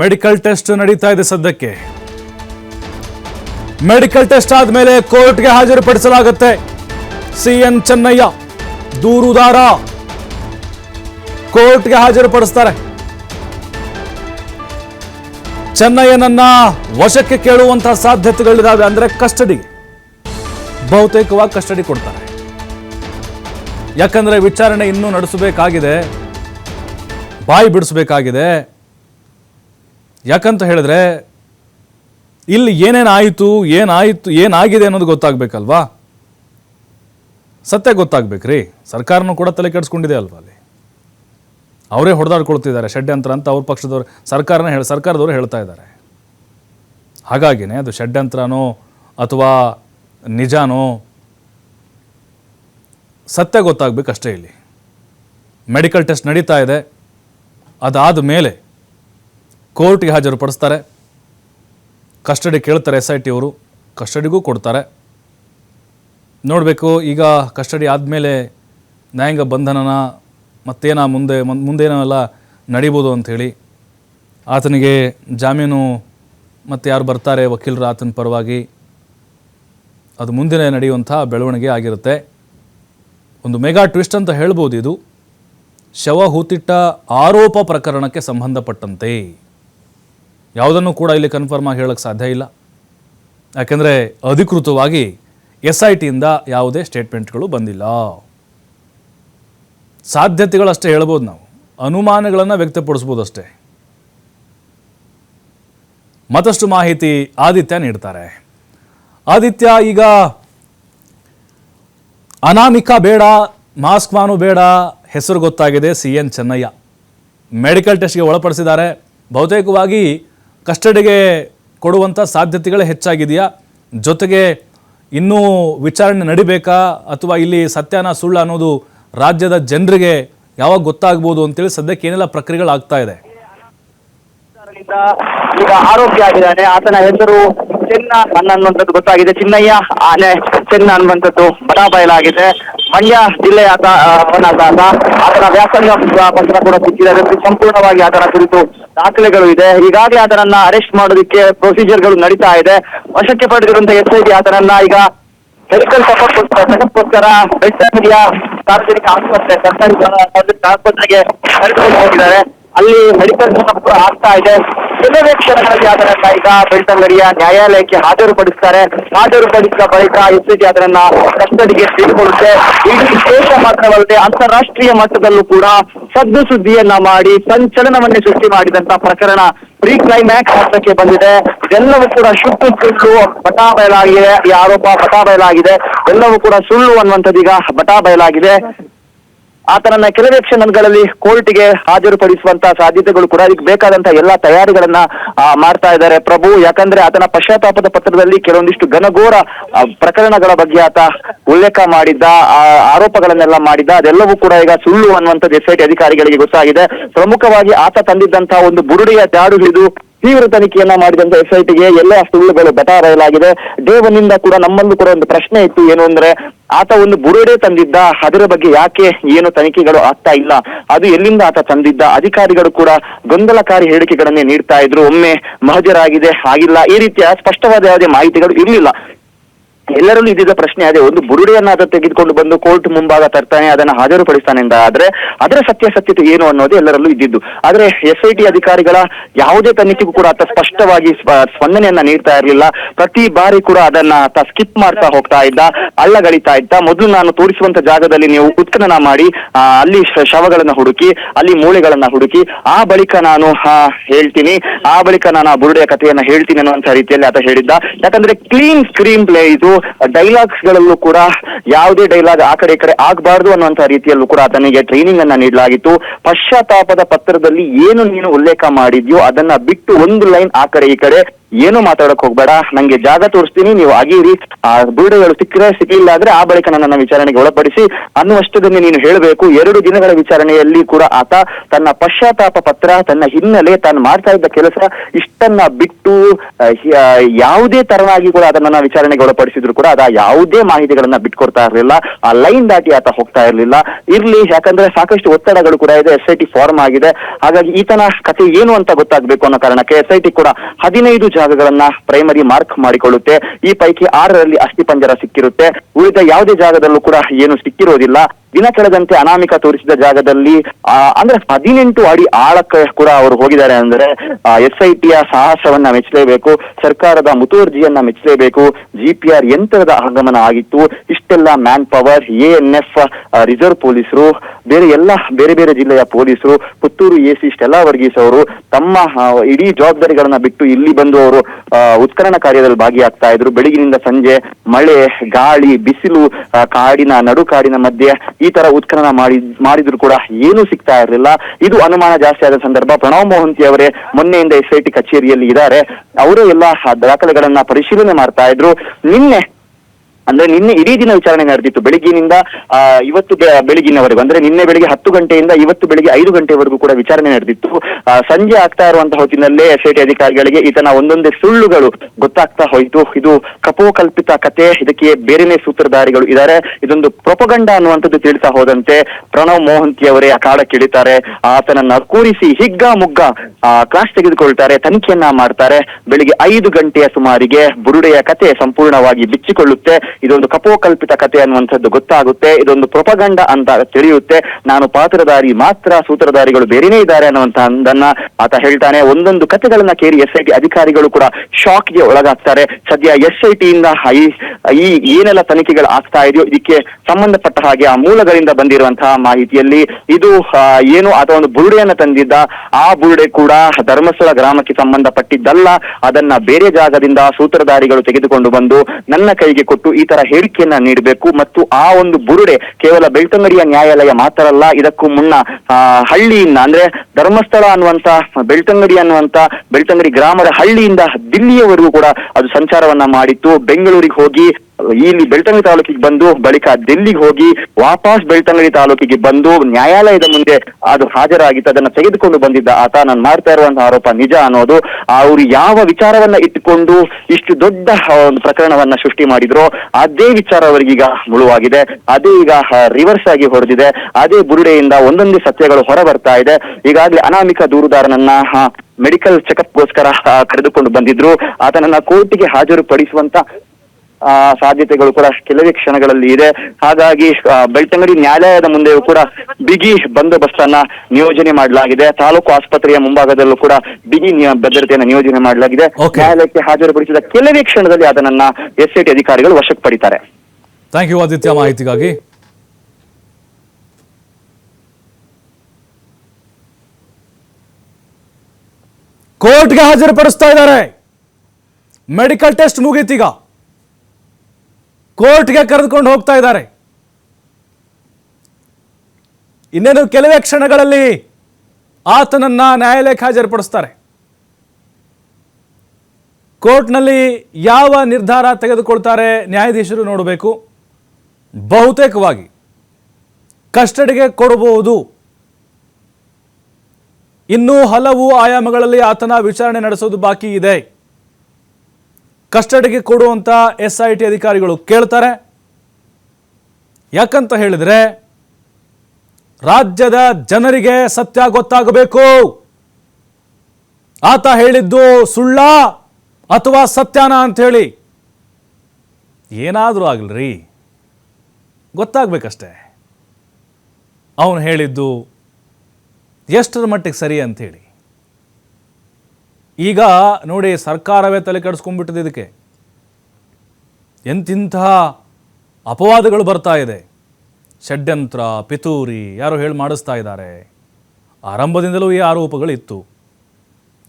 Medical test ನಡೀತಾ ಇದೆ ಸದ್ಯಕ್ಕೆ. ಮೆಡಿಕಲ್ ಟೆಸ್ಟ್ ಆದ್ಮೇಲೆ ಕೋರ್ಟ್ಗೆ ಹಾಜರುಪಡಿಸಲಾಗುತ್ತೆ. ಸಿಎನ್ ಚೆನ್ನಯ್ಯ ದೂರುದಾರ ಕೋರ್ಟ್ಗೆ ಹಾಜರುಪಡಿಸ್ತಾರೆ. ಚೆನ್ನಯ್ಯನನ್ನ ವಶಕ್ಕೆ ಕೇಳುವಂತಹ ಸಾಧ್ಯತೆಗಳಿದಾವೆ ಅಂದ್ರೆ ಕಸ್ಟಡಿ. ಬಹುತೇಕವಾಗಿ ಕಸ್ಟಡಿ ಕೊಡ್ತಾರೆ. ಯಾಕಂದ್ರೆ ವಿಚಾರಣೆ ಇನ್ನೂ ನಡೆಸಬೇಕಾಗಿದೆ. ಬಾಯಿ ಬಿಡಿಸ್ಬೇಕಾಗಿದೆ. ಯಾಕಂತ ಹೇಳಿದ್ರೆ, ಇಲ್ಲಿ ಏನೇನಾಯಿತು ಏನಾಯಿತು ಏನಾಗಿದೆ ಅನ್ನೋದು ಗೊತ್ತಾಗ್ಬೇಕಲ್ವಾ? ಸತ್ಯ ಗೊತ್ತಾಗ್ಬೇಕ್ರಿ. ಸರ್ಕಾರನೂ ಕೂಡ ತಲೆ ಕೆಡಿಸ್ಕೊಂಡಿದೆ ಅಲ್ವಾ ಅಲ್ಲಿ? ಅವರೇ ಹೊಡೆದಾಡ್ಕೊಳ್ತಿದ್ದಾರೆ ಷಡ್ಯಂತ್ರ ಅಂತ ಅವ್ರ ಪಕ್ಷದವ್ರು, ಸರ್ಕಾರನೇ ಹೇಳಿ, ಸರ್ಕಾರದವರು ಹೇಳ್ತಾ ಇದ್ದಾರೆ. ಹಾಗಾಗಿನೇ ಅದು ಷಡ್ಯಂತ್ರನೋ ಅಥವಾ ನಿಜಾನೋ ಸತ್ಯ ಗೊತ್ತಾಗಬೇಕಷ್ಟೇ ಇಲ್ಲಿ. ಮೆಡಿಕಲ್ ಟೆಸ್ಟ್ ನಡೀತಾ ಇದೆ. ಅದಾದ ಮೇಲೆ ಕೋರ್ಟ್ಗೆ ಹಾಜರುಪಡಿಸ್ತಾರೆ. ಕಸ್ಟಡಿ ಕೇಳ್ತಾರೆ ಎಸ್ ಐ ಟಿ ಅವರು. ಕಸ್ಟಡಿಗೂ ಕೊಡ್ತಾರೆ. ನೋಡಬೇಕು, ಈಗ ಕಸ್ಟಡಿ ಆದಮೇಲೆ ನ್ಯಾಯಾಂಗ ಬಂಧನನ ಮತ್ತೇನ ಮುಂದೆ, ಮುಂದೇನೆಲ್ಲ ನಡೀಬೋದು ಅಂಥೇಳಿ, ಆತನಿಗೆ ಜಾಮೀನು ಮತ್ತು ಯಾರು ಬರ್ತಾರೆ, ವಕೀಲರು ಆತನ ಪರವಾಗಿ ಅದು ಮುಂದಿನ ನಡೆಯುವಂಥ ಬೆಳವಣಿಗೆ ಆಗಿರುತ್ತೆ. ಒಂದು ಮೆಗಾ ಟ್ವಿಸ್ಟ್ ಅಂತ ಹೇಳ್ಬೋದು ಇದು. ಶವ, ಹೂತಿಟ್ಟ ಆರೋಪ ಪ್ರಕರಣಕ್ಕೆ ಸಂಬಂಧಪಟ್ಟಂತೆ. ಯಾವುದನ್ನು ಕೂಡ ಇಲ್ಲಿ ಕನ್ಫರ್ಮ್ ಆಗಿ ಹೇಳಕ್ಕೆ ಸಾಧ್ಯ ಇಲ್ಲ. ಯಾಕೆಂದರೆ ಅಧಿಕೃತವಾಗಿ ಎಸ್ ಐ ಟಿಯಿಂದ ಯಾವುದೇ ಸ್ಟೇಟ್ಮೆಂಟ್ಗಳು ಬಂದಿಲ್ಲ. ಸಾಧ್ಯತೆಗಳಷ್ಟೇ ಹೇಳ್ಬೋದು ನಾವು. ಅನುಮಾನಗಳನ್ನು ವ್ಯಕ್ತಪಡಿಸ್ಬೋದು ಅಷ್ಟೇ ಮತ್ತಷ್ಟು ಮಾಹಿತಿ ಆದಿತ್ಯ ನೀಡ್ತಾರೆ. ಆದಿತ್ಯ, ಈಗ ಅನಾಮಿಕಾ ಬೇಡ, ಮಾಸ್ಕ್ ಮಾನು ಬೇಡ, ಹೆಸರು ಗೊತ್ತಾಗಿದೆ ಸಿ ಎನ್ ಚೆನ್ನಯ್ಯ. ಮೆಡಿಕಲ್ ಟೆಸ್ಟ್ಗೆ ಒಳಪಡಿಸಿದ್ದಾರೆ. ಬಹುತೇಕವಾಗಿ ಕಸ್ಟಡಿಗೆ ಕೊಡುವಂಥ ಸಾಧ್ಯತೆಗಳೇ ಹೆಚ್ಚಾಗಿದೆಯಾ? ಜೊತೆಗೆ ಇನ್ನೂ ವಿಚಾರಣೆ ನಡಿಬೇಕಾ? ಅಥವಾ ಇಲ್ಲಿ ಸತ್ಯನ ಸುಳ್ಳು ಅನ್ನೋದು ರಾಜ್ಯದ ಜನರಿಗೆ ಯಾವಾಗ ಗೊತ್ತಾಗ್ಬೋದು ಅಂತೇಳಿ ಸದ್ಯಕ್ಕೆ ಏನೆಲ್ಲ ಪ್ರಕ್ರಿಯೆಗಳಾಗ್ತಾ ಇದೆ? ರಿಂದ ಈಗ ಆರೋಪಿ ಆಗಿದ್ದಾನೆ. ಆತನ ಹೆಸರು ಚೆನ್ನ ಅನ್ನುವಂಥದ್ದು ಗೊತ್ತಾಗಿದೆ. ಚಿನ್ನಯ್ಯ ಆನೆ ಚೆನ್ನ ಅನ್ನುವಂಥದ್ದು ಬಡಾಬಯಲಾಗಿದೆ ಮಂಡ್ಯ ಜಿಲ್ಲೆಯ ಆತ ಆತನ ವ್ಯಾಸಂಗ ಪತ್ರ ಕೂಡ ಸಿಕ್ಕಿದೆ. ಅದಕ್ಕೆ ಸಂಪೂರ್ಣವಾಗಿ ಆತನ ಕುರಿತು ದಾಖಲೆಗಳು ಇದೆ. ಈಗಾಗಲೇ ಆತನನ್ನ ಅರೆಸ್ಟ್ ಮಾಡೋದಕ್ಕೆ ಪ್ರೊಸೀಜರ್ಗಳು ನಡೀತಾ ಇದೆ. ವಶಕ್ಕೆ ಪಡೆದಿರುವಂತಹ ಎಸ್ ಐ ಟಿ ಆತನನ್ನ ಈಗ ಮೆಡಿಕಲ್ ಸಪೋರ್ಟ್ಗೋಸ್ಕರ ಬೆಳ್ತಂಗಡಿಯ ಸಾರ್ವಜನಿಕ ಆಸ್ಪತ್ರೆ, ಸರ್ಕಾರಿ ಆಸ್ಪತ್ರೆಗೆ ಕರೆದುಕೊಂಡು ಹೋಗಿದ್ದಾರೆ. ಅಲ್ಲಿ ಮೆಡಿಕಲ್ ಆಗ್ತಾ ಇದೆ. ಕೆಲವೇ ಕ್ಷಣಗಳಲ್ಲಿ ಅದರ ಕಾಯಕ ಬೆಳ್ತಂಗಡಿಯ ನ್ಯಾಯಾಲಯಕ್ಕೆ ಹಾಜರುಪಡಿಸ್ತಾರೆ. ಹಾಜರುಪಡಿಸಿದ ಬಳಿಕ ಎಸ್ ಟಿ ಅದರನ್ನ ಕಸ್ಟಡಿಗೆ ತೆಗೆದುಕೊಳ್ಳುತ್ತೆ. ಇಡೀ ದೇಶ ಮಾತ್ರವಲ್ಲದೆ ಅಂತಾರಾಷ್ಟ್ರೀಯ ಮಟ್ಟದಲ್ಲೂ ಕೂಡ ಸದ್ದು ಸುದ್ದಿಯನ್ನ ಮಾಡಿ ಸಂಚಲನವನ್ನೇ ಸೃಷ್ಟಿ ಮಾಡಿದಂತ ಪ್ರಕರಣ ಪ್ರೀ ಕ್ಲೈಮ್ಯಾಕ್ಸ್ ಹಂತಕ್ಕೆ ಬಂದಿದೆ. ಎಲ್ಲವೂ ಕೂಡ ಶುದ್ಧ ಸುಳ್ಳು ಬಟಾ ಬಯಲಾಗಿದೆ. ಈ ಆರೋಪ ಬಟಾ ಎಲ್ಲವೂ ಕೂಡ ಸುಳ್ಳು ಅನ್ನುವಂಥದ್ದು ಈಗ ಬಟಾ ಬಯಲಾಗಿದೆ. ಆತನನ್ನ ಕೆಲವೇ ಕ್ಷಣಗಳಲ್ಲಿ ಕೋರ್ಟ್ಗೆ ಹಾಜರುಪಡಿಸುವಂತಹ ಸಾಧ್ಯತೆಗಳು ಕೂಡ ಅದಕ್ಕೆ ಬೇಕಾದಂತ ಎಲ್ಲಾ ತಯಾರಿಗಳನ್ನ ಮಾಡ್ತಾ ಇದ್ದಾರೆ. ಪ್ರಭು, ಯಾಕಂದ್ರೆ ಆತನ ಪಶ್ಚಾತ್ತಾಪದ ಪತ್ರದಲ್ಲಿ ಕೆಲವೊಂದಿಷ್ಟು ಘನಘೋರ ಪ್ರಕರಣಗಳ ಬಗ್ಗೆ ಆತ ಉಲ್ಲೇಖ ಮಾಡಿದ್ದ ಆರೋಪಗಳನ್ನೆಲ್ಲ ಮಾಡಿದ್ದ. ಅದೆಲ್ಲವೂ ಕೂಡ ಈಗ ಸುಳ್ಳು ಅನ್ನುವಂಥದ್ದು ಎಸ್ ಐ ಟಿ ಅಧಿಕಾರಿಗಳಿಗೆ ಗೊತ್ತಾಗಿದೆ. ಪ್ರಮುಖವಾಗಿ ಆತ ತಂದಿದ್ದಂತಹ ಒಂದು ಬುರುಡೆಯ ಜಾಡು ಹಿಡಿದು ತೀವ್ರ ತನಿಖೆಯನ್ನ ಮಾಡಿದಂತ ಎಸ್ಐಟಿಗೆ ಎಲ್ಲ ಸುಳ್ಳುಗಳು ಬಟಾರಾಯಲಾಗಿದೆ ದೇವನಿಂದ ಒನ್ನಿಂದ ಕೂಡ ನಮ್ಮಲ್ಲೂ ಕೂಡ ಒಂದು ಪ್ರಶ್ನೆ ಇತ್ತು, ಏನು ಅಂದ್ರೆ ಆತ ಒಂದು ಬುರುಡೆ ತಂದಿದ್ದ, ಅದರ ಬಗ್ಗೆ ಯಾಕೆ ಏನು ತನಿಖೆಗಳು ಆಗ್ತಾ ಇಲ್ಲ? ಅದು ಎಲ್ಲಿಂದ ಆತ ತಂದಿದ್ದ? ಅಧಿಕಾರಿಗಳು ಕೂಡ ಗೊಂದಲಕಾರಿ ಹೇಳಿಕೆಗಳನ್ನೇ ನೀಡ್ತಾ ಇದ್ರು. ಒಮ್ಮೆ ಮಹಜರಾಗಿದೆ, ಆಗಿಲ್ಲ. ಈ ರೀತಿಯ ಸ್ಪಷ್ಟವಾದ ಯಾವುದೇ ಮಾಹಿತಿಗಳು ಇರಲಿಲ್ಲ. ಎಲ್ಲರಲ್ಲೂ ಇದ್ದಿದ್ದ ಪ್ರಶ್ನೆ ಅದೇ, ಒಂದು ಬುರುಡೆಯನ್ನ ತೆಗೆದುಕೊಂಡು ಬಂದು ಕೋರ್ಟ್ ಮುಂಭಾಗ ತರ್ತಾನೆ, ಅದನ್ನ ಹಾಜರುಪಡಿಸ್ತಾನೆ ಅಂತ ಆದ್ರೆ, ಅದರ ಸತ್ಯಾಸತ್ಯತೆ ಏನು ಅನ್ನೋದು ಎಲ್ಲರಲ್ಲೂ ಇದ್ದಿದ್ದು. ಆದ್ರೆ ಎಸ್ ಐ ಟಿ ಅಧಿಕಾರಿಗಳ ಯಾವುದೇ ತನಿಖೆಗೂ ಕೂಡ ಆತ ಸ್ಪಷ್ಟವಾಗಿ ಸ್ಪ- ಸ್ಪಂದನೆಯನ್ನ ನೀಡ್ತಾ ಇರಲಿಲ್ಲ. ಪ್ರತಿ ಬಾರಿ ಕೂಡ ಅದನ್ನ ಆತ ಸ್ಕಿಪ್ ಮಾಡ್ತಾ ಹೋಗ್ತಾ ಇದ್ದ ಅಳ್ಳಗಳಿತಾ ಇದ್ದ. ಮೊದಲು ನಾನು ತೋರಿಸುವಂತ ಜಾಗದಲ್ಲಿ ನೀವು ಉತ್ಖನನ ಮಾಡಿ ಅಲ್ಲಿ ಶವಗಳನ್ನ ಹುಡುಕಿ, ಅಲ್ಲಿ ಮೂಳೆಗಳನ್ನ ಹುಡುಕಿ, ಆ ಬಳಿಕ ನಾನು ಹೇಳ್ತೀನಿ. ಆ ಬಳಿಕ ನಾನು ಆ ಬುರುಡೆಯ ಕಥೆಯನ್ನ ಹೇಳ್ತೀನಿ ಅನ್ನುವಂತ ರೀತಿಯಲ್ಲಿ ಆತ ಹೇಳಿದ್ದ. ಯಾಕಂದ್ರೆ ಕ್ಲೀನ್ ಸ್ಕ್ರೀನ್ ಪ್ಲೇ ಇದು ಡೈಲಾಗ್ಸ್ ಗಳಲ್ಲೂ ಕೂಡ ಯಾವುದೇ ಡೈಲಾಗ್ ಆ ಕಡೆ ಈ ಕಡೆ ಆಗಬಾರ್ದು ಅನ್ನುವಂತ ರೀತಿಯಲ್ಲೂ ಕೂಡ ಆತನಿಗೆ ಟ್ರೈನಿಂಗ್ ಅನ್ನ ನೀಡಲಾಗಿತ್ತು. ಪಶ್ಚಾತ್ತಾಪದ ಪತ್ರದಲ್ಲಿ ಏನು ನೀನು ಉಲ್ಲೇಖ ಮಾಡಿದ್ಯೋ ಅದನ್ನ ಬಿಟ್ಟು ಒಂದು ಲೈನ್ ಆ ಕಡೆ ಈ ಕಡೆ ಏನು ಮಾತಾಡಕ್ ಹೋಗ್ಬೇಡ. ನಂಗೆ ಜಾಗ ತೋರಿಸ್ತೀನಿ, ನೀವು ಆಗಿರಿ. ಆ ಬುರುಡೆಗಳು ಸಿಕ್ಕರೆ ಸಿಗ್ಲಿಲ್ಲ ಅಂದ್ರೆ ಆ ಬಳಿಕ ನನ್ನನ್ನ ವಿಚಾರಣೆಗೆ ಒಳಪಡಿಸಿ ಅನ್ನುವಷ್ಟದನ್ನೇ ನೀನು ಹೇಳಬೇಕು. ಎರಡು ದಿನಗಳ ವಿಚಾರಣೆಯಲ್ಲಿ ಕೂಡ ಆತ ತನ್ನ ಪಶ್ಚಾತ್ತಾಪ ಪತ್ರ, ತನ್ನ ಹಿನ್ನೆಲೆ, ತಾನು ಮಾಡ್ತಾ ಇದ್ದ ಕೆಲಸ ಇಷ್ಟನ್ನ ಬಿಟ್ಟು ಯಾವುದೇ ತರನಾಗಿ ಕೂಡ ಅದನ್ನ ವಿಚಾರಣೆಗೆ ಒಳಪಡಿಸಿದ್ರು ಕೂಡ ಅದ ಯಾವುದೇ ಮಾಹಿತಿಗಳನ್ನ ಬಿಟ್ಕೊಡ್ತಾ ಇರಲಿಲ್ಲ. ಆ ಲೈನ್ ದಾಟಿ ಆತ ಹೋಗ್ತಾ ಇರಲಿಲ್ಲ. ಇರ್ಲಿ, ಯಾಕಂದ್ರೆ ಸಾಕಷ್ಟು ಒತ್ತಡಗಳು ಕೂಡ ಇದೆ. ಎಸ್ ಐ ಟಿ ಫಾರ್ಮ್ ಆಗಿದೆ. ಹಾಗಾಗಿ ಈತನ ಕಥೆ ಏನು ಅಂತ ಗೊತ್ತಾಗ್ಬೇಕು ಅನ್ನೋ ಕಾರಣಕ್ಕೆ ಎಸ್ ಐ ಟಿ ಕೂಡ ಹದಿನೈದು ಜಾಗಗಳನ್ನ ಪ್ರೈಮರಿ ಮಾರ್ಕ್ ಮಾಡಿಕೊಳ್ಳುತ್ತೆ. ಈ ಪೈಕಿ ಆರರಲ್ಲಿ ಅಸ್ಥಿಪಂಜರ ಸಿಕ್ಕಿರುತ್ತೆ. ಉಳಿದ ಯಾವುದೇ ಜಾಗದಲ್ಲೂ ಕೂಡ ಏನು ಸಿಕ್ಕಿರೋದಿಲ್ಲ. ದಿನ ಕಳೆದಂತೆ ಅನಾಮಿಕ ತೋರಿಸಿದ ಜಾಗದಲ್ಲಿ ಅಂದ್ರೆ ಹದಿನೆಂಟು ಅಡಿ ಆಳಕ್ಕೆ ಕೂಡ ಅವರು ಹೋಗಿದ್ದಾರೆ ಅಂದ್ರೆ ಎಸ್ ಐ ಟಿಯ ಸಾಹಸವನ್ನ ಮೆಚ್ಚಲೇಬೇಕು, ಸರ್ಕಾರದ ಮುತುವರ್ಜಿಯನ್ನ ಮೆಚ್ಚಲೇಬೇಕು ಜಿಪಿಆರ್ ಯಂತ್ರದ ಆಗಮನ ಆಗಿತ್ತು. ಇಷ್ಟೆಲ್ಲ manpower A N F reserve ಪೊಲೀಸರು ಬೇರೆ ಎಲ್ಲ ಬೇರೆ ಬೇರೆ ಜಿಲ್ಲೆಯ ಪೊಲೀಸರು, Puttur A C Stella Varghese ಅವರು, ತಮ್ಮ ಇಡೀ ಜವಾಬ್ದಾರಿಗಳನ್ನ ಬಿಟ್ಟು ಇಲ್ಲಿ ಬಂದು ಅವರು ಉತ್ಖನನ ಕಾರ್ಯದಲ್ಲಿ ಭಾಗಿಯಾಗ್ತಾ ಇದ್ರು. ಬೆಳಗಿನಿಂದ ಸಂಜೆ ಮಳೆ, ಗಾಳಿ, ಬಿಸಿಲು ಕಾಡಿನ ನಡುಕಾಡಿನ ಮಧ್ಯೆ ಈ ತರ ಉತ್ಖನನ ಮಾಡಿ, ಮಾಡಿದ್ರು ಕೂಡ ಏನೂ ಸಿಗ್ತಾ ಇರಲಿಲ್ಲ. ಇದು ಅನುಮಾನ ಜಾಸ್ತಿ ಆದ ಸಂದರ್ಭ. ಪ್ರಣವ್ ಮೋಹಂತಿ ಅವರೇ ಮೊನ್ನೆಯಿಂದ ಎಸ್ ಐ ಟಿ ಕಚೇರಿಯಲ್ಲಿ ಇದ್ದಾರೆ. ಅವರೇ ಎಲ್ಲ ದಾಖಲೆಗಳನ್ನ ಪರಿಶೀಲನೆ ಮಾಡ್ತಾ ಇದ್ರು. ನಿನ್ನೆ ಅಂದ್ರೆ ನಿನ್ನೆ ಇಡೀ ದಿನ ವಿಚಾರಣೆ ನಡೆದಿತ್ತು. ಬೆಳಗ್ಗಿನಿಂದ ಇವತ್ತು ಬೆಳಗಿನವರೆಗೂ ಅಂದ್ರೆ ನಿನ್ನೆ ಬೆಳಿಗ್ಗೆ ಹತ್ತು ಗಂಟೆಯಿಂದ ಇವತ್ತು ಬೆಳಿಗ್ಗೆ ಐದು ಗಂಟೆವರೆಗೂ ಕೂಡ ವಿಚಾರಣೆ ನಡೆದಿತ್ತು. ಸಂಜೆ ಆಗ್ತಾ ಇರುವಂತಹ ಹೊತ್ತಿನಲ್ಲೇ ಎಸ್ ಐ ಟಿ ಅಧಿಕಾರಿಗಳಿಗೆ ಈತನ ಒಂದೊಂದೇ ಸುಳ್ಳುಗಳು ಗೊತ್ತಾಗ್ತಾ ಹೋಯಿತು. ಇದು ಕಪೋಕಲ್ಪಿತ ಕತೆ. ಇದಕ್ಕೆ ಬೇರೆನೇ ಸೂತ್ರಧಾರಿಗಳು ಇದ್ದಾರೆ. ಇದೊಂದು ಪ್ರೊಪಗಂಡ ಅನ್ನುವಂಥದ್ದು ತಿಳಿತಾ ಹೋದಂತೆ ಪ್ರಣವ್ ಮೋಹಂತಿ ಅವರೇ ಅಖಾಡಕ್ಕಿಳಿತಾರೆ ಆತನನ್ನ ಕೂರಿಸಿ ಹಿಗ್ಗ ಮುಗ್ಗ ಕ್ಲಾಸ್ ತೆಗೆದುಕೊಳ್ತಾರೆ, ತನಿಖೆಯನ್ನ ಮಾಡ್ತಾರೆ. ಬೆಳಿಗ್ಗೆ ಐದು ಗಂಟೆಯ ಸುಮಾರಿಗೆ ಬುರುಡೆಯ ಕತೆ ಸಂಪೂರ್ಣವಾಗಿ ಬಿಚ್ಚಿಕೊಳ್ಳುತ್ತೆ. ಇದೊಂದು ಕಪೋಕಲ್ಪಿತ ಕತೆ ಅನ್ನುವಂಥದ್ದು ಗೊತ್ತಾಗುತ್ತೆ, ಇದೊಂದು ಪ್ರೊಪಗಂಡ ಅಂತ ತಿಳಿಯುತ್ತೆ. ನಾನು ಪಾತ್ರಧಾರಿ ಮಾತ್ರ, ಸೂತ್ರಧಾರಿಗಳು ಬೇರೆನೇ ಇದ್ದಾರೆ ಅನ್ನುವಂತಹದನ್ನ ಆತ ಹೇಳ್ತಾನೆ. ಒಂದೊಂದು ಕಥೆಗಳನ್ನ ಕೇಳಿ ಎಸ್ ಐ ಟಿ ಅಧಿಕಾರಿಗಳು ಕೂಡ ಶಾಕ್ಗೆ ಒಳಗಾಗ್ತಾರೆ. ಸದ್ಯ ಎಸ್ ಐ ಟಿಯಿಂದ ಈ ಈ ಏನೆಲ್ಲ ತನಿಖೆಗಳು ಆಗ್ತಾ ಇದೆಯೋ ಇದಕ್ಕೆ ಸಂಬಂಧಪಟ್ಟ ಹಾಗೆ ಆ ಮೂಲಗಳಿಂದ ಬಂದಿರುವಂತಹ ಮಾಹಿತಿಯಲ್ಲಿ ಇದು ಏನು ಆತ ಒಂದು ಬುರುಡೆಯನ್ನ ತಂದಿದ್ದ, ಆ ಬುರುಡೆ ಕೂಡ ಧರ್ಮಸ್ಥಳ ಗ್ರಾಮಕ್ಕೆ ಸಂಬಂಧಪಟ್ಟಿದ್ದಲ್ಲ. ಅದನ್ನ ಬೇರೆ ಜಾಗದಿಂದ ಸೂತ್ರಧಾರಿಗಳು ತೆಗೆದುಕೊಂಡು ಬಂದು ನನ್ನ ಕೈಗೆ ಕೊಟ್ಟು ತರ ಹೇಳಿಕೆಯನ್ನ ನೀಡಬೇಕು ಮತ್ತು ಆ ಒಂದು ಬುರುಡೆ ಕೇವಲ ಬೆಳ್ತಂಗಡಿಯ ನ್ಯಾಯಾಲಯ ಮಾತ್ರ ಅಲ್ಲ, ಇದಕ್ಕೂ ಮುನ್ನ ಹಳ್ಳಿಯಿಂದ, ಅಂದ್ರೆ ಧರ್ಮಸ್ಥಳ ಅನ್ನುವಂತ ಬೆಳ್ತಂಗಡಿ ಅನ್ನುವಂತ ಬೆಳ್ತಂಗಡಿ ಗ್ರಾಮದ ಹಳ್ಳಿಯಿಂದ ದಿಲ್ಲಿಯವರೆಗೂ ಕೂಡ ಅದು ಸಂಚಾರವನ್ನ ಮಾಡಿತ್ತು. ಬೆಂಗಳೂರಿಗೆ ಹೋಗಿ ಇಲ್ಲಿ ಬೆಳ್ತಂಗಡಿ ತಾಲೂಕಿಗೆ ಬಂದು ಬಳಿಕ ಡೆಲ್ಲಿಗೆ ಹೋಗಿ ವಾಪಸ್ ಬೆಳ್ತಂಗಡಿ ತಾಲೂಕಿಗೆ ಬಂದು ನ್ಯಾಯಾಲಯದ ಮುಂದೆ ಅದು ಹಾಜರಾಗಿತ್ತು. ಅದನ್ನ ತೆಗೆದುಕೊಂಡು ಬಂದಿದ್ದ ಆತ. ನಾನು ಮಾಡ್ತಾ ಇರುವಂತಹ ಆರೋಪ ನಿಜ ಅನ್ನೋದು. ಅವರು ಯಾವ ವಿಚಾರವನ್ನ ಇಟ್ಟುಕೊಂಡು ಇಷ್ಟು ದೊಡ್ಡ ಒಂದು ಪ್ರಕರಣವನ್ನ ಸೃಷ್ಟಿ ಮಾಡಿದ್ರೋ, ಅದೇ ವಿಚಾರ ಅವರಿಗೀಗ ಮುಳುವಾಗಿದೆ. ಅದೇ ಈಗ ರಿವರ್ಸ್ ಆಗಿ ಹೊಡೆದಿದೆ. ಅದೇ ಬುರುಡೆಯಿಂದ ಒಂದೊಂದೇ ಸತ್ಯಗಳು ಹೊರ ಬರ್ತಾ ಇದೆ. ಈಗಾಗಲೇ ಅನಾಮಿಕ ದೂರುದಾರನನ್ನ ಮೆಡಿಕಲ್ ಚೆಕಪ್ಗೋಸ್ಕರ ಕರೆದುಕೊಂಡು ಬಂದಿದ್ರು. ಆತನನ್ನ ಕೋರ್ಟಿಗೆ ಹಾಜರುಪಡಿಸುವಂತ ಸಾಧ್ಯತೆಗಳು ಕೂಡ ಕೆಲವೇ ಕ್ಷಣಗಳಲ್ಲಿ ಇದೆ. ಹಾಗಾಗಿ ಬೆಳ್ತಂಗಡಿ ನ್ಯಾಯಾಲಯದ ಮುಂದೆಯೂ ಕೂಡ ಬಿಗಿ ಬಂದೋಬಸ್ತನ್ನ ನಿಯೋಜನೆ ಮಾಡಲಾಗಿದೆ. ತಾಲೂಕು ಆಸ್ಪತ್ರೆಯ ಮುಂಭಾಗದಲ್ಲೂ ಕೂಡ ಬಿಗಿ ಭದ್ರತೆಯನ್ನು ನಿಯೋಜನೆ ಮಾಡಲಾಗಿದೆ. ನ್ಯಾಯಾಲಯಕ್ಕೆ ಹಾಜರುಪಡಿಸಿದ ಕೆಲವೇ ಕ್ಷಣದಲ್ಲಿ ಅದನ್ನ ಎಸ್ ಐ ಅಧಿಕಾರಿಗಳು ವಶಕ್ಕೆ ಪಡಿತಾರೆ ಥ್ಯಾಂಕ್ ಯು ಆದಿತ್ಯ ಮಾಹಿತಿಗಾಗಿ. ಕೋರ್ಟ್ಗೆ ಹಾಜರುಪಡಿಸ್ತಾ ಇದ್ದಾರೆ. ಮೆಡಿಕಲ್ ಟೆಸ್ಟ್ ಮುಗೀತೀಗ. ಕೋರ್ಟ್ಗೆ ಕರೆದುಕೊಂಡು ಹೋಗ್ತಾ ಇದ್ದಾರೆ. ಇನ್ನೇನು ಕೆಲವೇ ಕ್ಷಣಗಳಲ್ಲಿ ಆತನನ್ನ ನ್ಯಾಯಾಲಯಕ್ಕೆ ಹಾಜರುಪಡಿಸ್ತಾರೆ. ಕೋರ್ಟ್ನಲ್ಲಿ ಯಾವ ನಿರ್ಧಾರ ತೆಗೆದುಕೊಳ್ತಾರೆ ನ್ಯಾಯಾಧೀಶರು ನೋಡಬೇಕು. ಬಹುತೇಕವಾಗಿ ಕಸ್ಟಡಿಗೆ ಕೊಡಬಹುದು. ಇನ್ನೂ ಹಲವು ಆಯಾಮಗಳಲ್ಲಿ ಆತನ ವಿಚಾರಣೆ ನಡೆಸೋದು ಬಾಕಿ ಇದೆ. ಕಸ್ಟಡಿಗೆ ಕೊಡುವಂಥ ಎಸ್ ಐ ಟಿ ಅಧಿಕಾರಿಗಳು ಕೇಳ್ತಾರೆ. ಯಾಕಂತ ಹೇಳಿದರೆ, ರಾಜ್ಯದ ಜನರಿಗೆ ಸತ್ಯ ಗೊತ್ತಾಗಬೇಕು. ಆತ ಹೇಳಿದ್ದು ಸುಳ್ಳ ಅಥವಾ ಸತ್ಯನ ಅಂಥೇಳಿ ಏನಾದರೂ ಆಗಲ್ರಿ. ಗೊತ್ತಾಗಬೇಕಷ್ಟೆ. ಅವನು ಹೇಳಿದ್ದು ಎಷ್ಟರ ಮಟ್ಟಿಗೆ ಸರಿ ಅಂಥೇಳಿ ಈಗ ನೋಡಿ ಸರ್ಕಾರವೇ ತಲೆ ಕೆಡಿಸ್ಕೊಂಡ್ಬಿಟ್ಟಿದೆ ಇದಕ್ಕೆ. ಎಂತಿಂತಹ ಅಪವಾದಗಳು ಬರ್ತಾ ಇದೆ. ಷಡ್ಯಂತ್ರ, ಪಿತೂರಿ ಯಾರೋ ಹೇಳಿ ಮಾಡಿಸ್ತಾ ಇದ್ದಾರೆ. ಆರಂಭದಿಂದಲೂ ಈ ಆರೋಪಗಳು ಇತ್ತು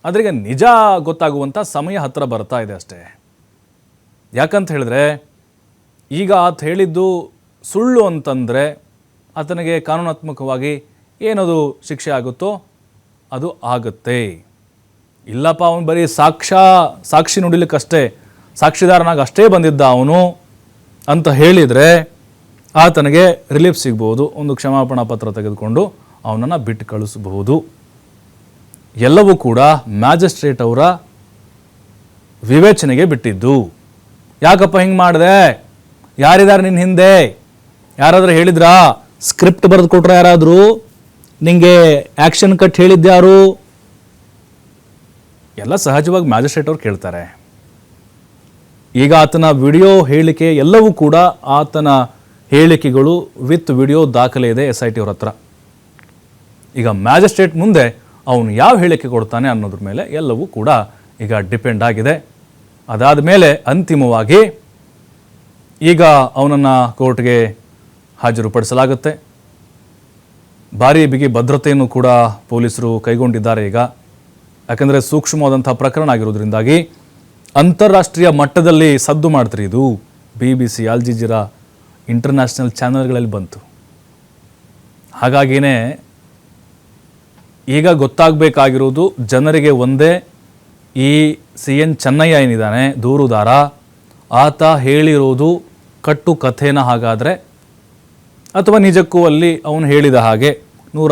ಅದ್ರಿಗೆ ನಿಜ ಗೊತ್ತಾಗುವಂಥ ಸಮಯ ಹತ್ತಿರ ಬರ್ತಾ ಇದೆ ಅಷ್ಟೇ. ಯಾಕಂತ ಹೇಳಿದ್ರೆ, ಈಗ ಆತ ಹೇಳಿದ್ದು ಸುಳ್ಳು ಅಂತಂದರೆ ಆತನಿಗೆ ಕಾನೂನಾತ್ಮಕವಾಗಿ ಏನದು ಶಿಕ್ಷೆ ಆಗುತ್ತೋ ಅದು ಆಗುತ್ತೆ. ಇಲ್ಲಪ್ಪ, ಅವನು ಬರೀ ಸಾಕ್ಷ್ಯ ಸಾಕ್ಷಿ ನುಡಿಲಿಕ್ಕಷ್ಟೇ, ಸಾಕ್ಷಿದಾರನಾಗ ಅಷ್ಟೇ ಬಂದಿದ್ದ ಅವನು ಅಂತ ಹೇಳಿದರೆ ಆತನಿಗೆ ರಿಲೀಫ್ ಸಿಗ್ಬೋದು. ಒಂದು ಕ್ಷಮಾಪಣಾ ಪತ್ರ ತೆಗೆದುಕೊಂಡು ಅವನನ್ನು ಬಿಟ್ಟು ಕಳಿಸಬಹುದು. ಎಲ್ಲವೂ ಕೂಡ ಮ್ಯಾಜಿಸ್ಟ್ರೇಟ್ ಅವರ ವಿವೇಚನೆಗೆ ಬಿಟ್ಟಿದ್ದು. ಯಾಕಪ್ಪ ಹಿಂಗೆ ಮಾಡಿದೆ? ಯಾರಿದ್ದಾರೆ ನಿನ್ನ ಹಿಂದೆ? ಯಾರಾದರೂ ಹೇಳಿದ್ರಾ? ಸ್ಕ್ರಿಪ್ಟ್ ಬರೆದು ಕೊಟ್ರ ಯಾರಾದರೂ? ನಿಮಗೆ ಆ್ಯಕ್ಷನ್ ಕಟ್ ಹೇಳಿದ್ಯಾರು? ಎಲ್ಲ ಸಹಜವಾಗಿ ಮ್ಯಾಜಿಸ್ಟ್ರೇಟ್ ಅವ್ರು ಕೇಳ್ತಾರೆ. ಈಗ ಆತನ ವಿಡಿಯೋ ಹೇಳಿಕೆ ಎಲ್ಲವೂ ಕೂಡ ಆತನ ಹೇಳಿಕೆಗಳು ವಿತ್ ವಿಡಿಯೋ ದಾಖಲೆ ಇದೆ ಎಸ್ ಐ ಟಿ ಅವ್ರ ಹತ್ರ. ಈಗ ಮ್ಯಾಜಿಸ್ಟ್ರೇಟ್ ಮುಂದೆ ಅವನು ಯಾವ ಹೇಳಿಕೆ ಕೊಡ್ತಾನೆ ಅನ್ನೋದ್ರ ಮೇಲೆ ಎಲ್ಲವೂ ಕೂಡ ಈಗ ಡಿಪೆಂಡ್ ಆಗಿದೆ. ಅದಾದ ಮೇಲೆ ಅಂತಿಮವಾಗಿ ಈಗ ಅವನನ್ನು ಕೋರ್ಟ್ಗೆ ಹಾಜರುಪಡಿಸಲಾಗುತ್ತೆ. ಭಾರಿ ಬಿಗಿ ಭದ್ರತೆಯನ್ನು ಕೂಡ ಪೊಲೀಸರು ಕೈಗೊಂಡಿದ್ದಾರೆ ಈಗ. ಯಾಕಂದರೆ ಸೂಕ್ಷ್ಮವಾದಂಥ ಪ್ರಕರಣ ಆಗಿರೋದ್ರಿಂದಾಗಿ ಅಂತಾರಾಷ್ಟ್ರೀಯ ಮಟ್ಟದಲ್ಲಿ ಸದ್ದು ಮಾಡ್ತೀರಿ ಇದು. ಬಿ ಬಿ ಸಿ ಅಲ್ ಜೀಜಿರಾ ಇಂಟರ್ನ್ಯಾಷನಲ್ ಚಾನಲ್ಗಳಲ್ಲಿ ಬಂತು. ಹಾಗಾಗಿನೇ ಈಗ ಗೊತ್ತಾಗಬೇಕಾಗಿರೋದು ಜನರಿಗೆ ಒಂದೇ ಈ ಸಿ ಎನ್ ಚೆನ್ನಯ್ಯ ಏನಿದ್ದಾನೆ, ದೂರುದಾರ, ಆತ ಹೇಳಿರೋದು ಕಟ್ಟು ಕಥೆನ ಹಾಗಾದರೆ ಅಥವಾ ನಿಜಕ್ಕೂ ಅಲ್ಲಿ ಅವನು ಹೇಳಿದ ಹಾಗೆ